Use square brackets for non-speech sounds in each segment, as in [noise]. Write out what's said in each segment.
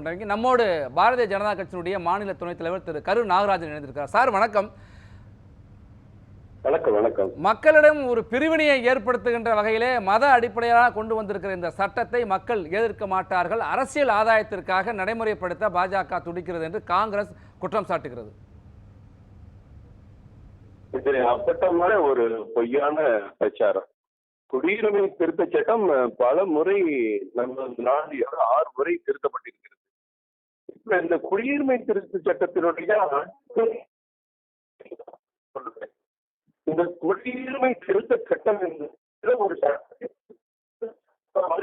கொண்டவங்க நம்மோடு பாரதிய ஜனதா கட்சியினுடைய மாநில துணைத் தலைவர் திரு கரு நாகராஜன் இணைந்திருக்கிறார். சார் வணக்கம். வணக்கம் வணக்கம். மக்களிடம் ஒரு பிரிவினையை ஏற்படுத்துகின்ற வகையிலே மத அடிப்படையாக கொண்டு வந்திருக்கிற இந்த சட்டத்தை மக்கள் எதிர்க்க மாட்டார்கள். அரசியல் ஆதாயத்திற்காக நடைமுறைப்படுத்த பாஜக துடிக்கிறது என்று காங்கிரஸ் குற்றம் சாட்டுகிறது. இது அப்பட்டமான ஒரு பொய்யான பிரச்சாரம். குடியுரிமை திருத்த சட்டம் பல முறை நம்ம நாடு ஆறு முறை திருத்தப்பட்டிருக்கிறது இப்ப இந்த குடியுரிமை திருத்த சட்டத்தினுடைய இந்த குடியுரிமை திருத்த சட்டம் என்று ஒரு சட்டத்தை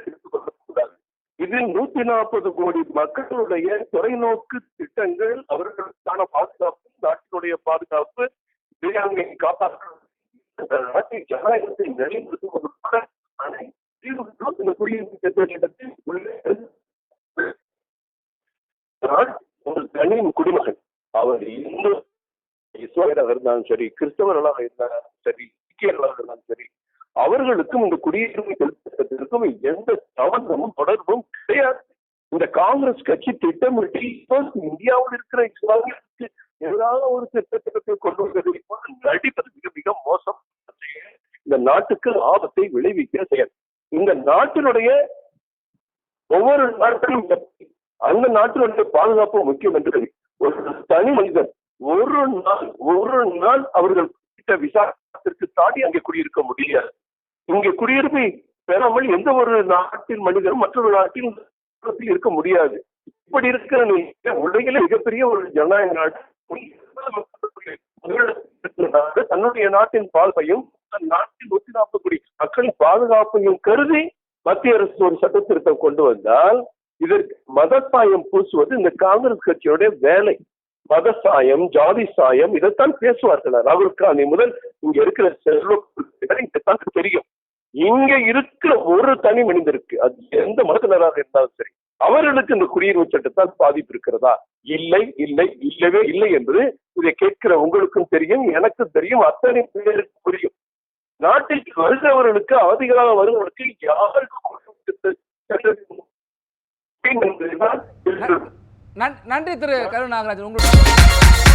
எடுத்துக்கொள்ளக்கூடாது. இது நூத்தி நாற்பது கோடி மக்களுடைய தொலைநோக்கு திட்டங்கள் அவர்களுக்கான பாதுகாப்பு நாட்டினுடைய பாதுகாப்பு இறையாண்மை காப்பாற்ற இந்த ஜனநாயகத்தை நிலைநிறுத்துவதற்கான அனைத்து குடியுரிமை திருத்த சட்டத்தில் உள்ளே என்றால் ஒரு தனி குடிமகன். அவர் இந்து இஸ்லாமியராக இருந்தாலும் சரி கிறிஸ்தவர்களாக இருந்தாலும் சரி சீக்கியர்களாக இருந்தாலும் சரி அவர்களுக்கும் இந்த குடியுரிமை திருத்தத்திற்கும் எந்த சம்பந்தமும் தொடர்பும் கிடையாது. இந்த காங்கிரஸ் கட்சி திட்டமிட்டு இந்தியாவில் இருக்கிற இஸ்லாமியர்களுக்கு ஏதாவது ஒரு திட்டத்தை கொண்டு வந்ததை நடிப்பது மிக மிக மோசம் இந்த நாட்டுக்கு ஆபத்தை விளைவிக்கிற செயல். இந்த நாட்டினுடைய ஒவ்வொரு நாட்டிலும் அந்த நாட்டினுடைய பாதுகாப்பு முக்கியம் என்று ஒரு தனி மனிதன் ஒரு நாள் ஒரு நாள் அவர்கள் குறிப்பிட்ட விசாரத்திற்கு தாண்டி அங்கே குடியிருக்க முடியாது. இங்கே குடியிருப்பை பெறாமல் எந்த ஒரு நாட்டின் மனிதனும் மற்றொரு நாட்டில் இருக்க முடியாது. இப்படி இருக்கிற நீங்க உலகிலே மிகப்பெரிய ஒரு ஜனநாயக நாடு நாடு [laughs] தன்னுடைய நாட்டின் பாதுகாப்பையும் நாட்டின் நூத்தி நாற்பது கோடி மக்களின் பாதுகாப்பையும் கருதி மத்திய அரசு ஒரு சட்ட திருத்தம் கொண்டு வந்தால் இதற்கு மதசாயம் பூசுவது இந்த காங்கிரஸ் கட்சியுடைய வேலை. மத சாயம் ஜாதி சாயம் இதைத்தான் பேசுவார்கள் ராகுல் காந்தி முதல் இங்க இருக்கிற செல்வத்தான் தெரியும். இங்க இருக்கிற ஒரு தனி மனிதருக்கு அது எந்த மதத்தினராக இருந்தாலும் சரி அவர்களுக்கு இந்த குடியுரிமை சட்டத்தால் பாதிப்பு இருக்கிறதா இல்லை இல்லை இல்லவே இல்லை என்பது இதை கேட்கிற உங்களுக்கும் தெரியும் எனக்கு தெரியும் அத்தனை பேருக்கு புரியும். நாட்டிற்கு வருகிறவர்களுக்கு அவதிகளாக வருகிறவர்களுக்கு யாருக்கு குடியுரிமை சட்டத்தின் என்பதுதான் இருக்கிறது. நன்- நன்றி திரு கரு நாகராஜன் உங்களுக்கு